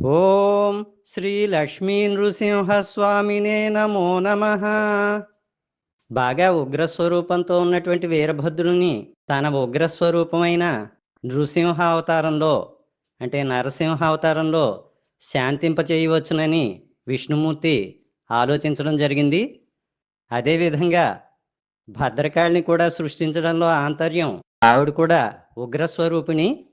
ఓం శ్రీ లక్ష్మీ నృసింహస్వామినే నమో నమ. బాగా ఉగ్రస్వరూపంతో ఉన్నటువంటి వీరభద్రుని తన ఉగ్రస్వరూపమైన నృసింహ అవతారంలో అంటే నరసింహ అవతారంలో శాంతింపచేయవచ్చునని విష్ణుమూర్తి ఆలోచించడం జరిగింది. అదేవిధంగా భద్రకాళిని కూడా సృష్టించడంలో ఆంతర్యం ఆవిడ కూడా ఉగ్రస్వరూపిణి.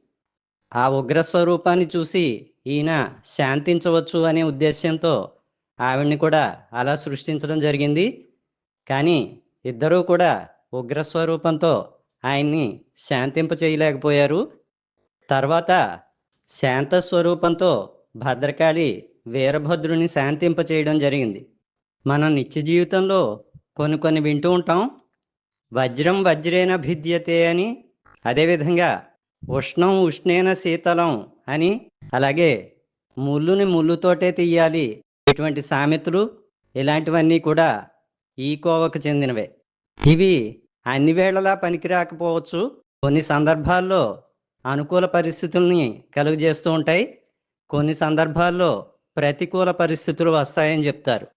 ఆ ఉగ్రస్వరూపాన్ని చూసి ఈయన శాంతించవచ్చు అనే ఉద్దేశ్యంతో ఆవిడ్ని కూడా అలా సృష్టించడం జరిగింది. కానీ ఇద్దరూ కూడా ఉగ్రస్వరూపంతో ఆయన్ని శాంతింప చేయలేకపోయారు. తర్వాత శాంత స్వరూపంతో భద్రకాళి వీరభద్రుని శాంతింప చేయడం జరిగింది. మనం నిత్య జీవితంలో కొన్ని కొన్ని వింటూ ఉంటాం. వజ్రం వజ్రేన భిద్యతే అని అదేవిధంగా ఉష్ణం ఉష్ణేన శీతలం అని అలాగే ముళ్ళుని ముళ్ళుతోటే తీయాలి. ఇటువంటి సామెతలు ఇలాంటివన్నీ కూడా ఈ కోవకు చెందినవే. ఇవి అన్ని వేళలా పనికిరాకపోవచ్చు కొన్ని సందర్భాల్లో అనుకూల పరిస్థితుల్ని కలుగజేస్తూ ఉంటాయి. కొన్ని సందర్భాల్లో ప్రతికూల పరిస్థితులు వస్తాయని చెప్తారు.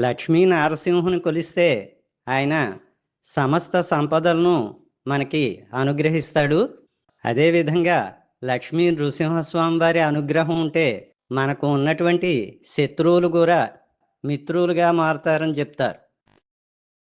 లక్ష్మీ నారసింహుని కొలిస్తే ఆయన సమస్త సంపదలను మనకి అనుగ్రహిస్తాడు. అదేవిధంగా లక్ష్మీ నృసింహస్వామి వారి అనుగ్రహం ఉంటే మనకు ఉన్నటువంటి శత్రువులు కూడా మిత్రులుగా మారుతారని చెప్తారు.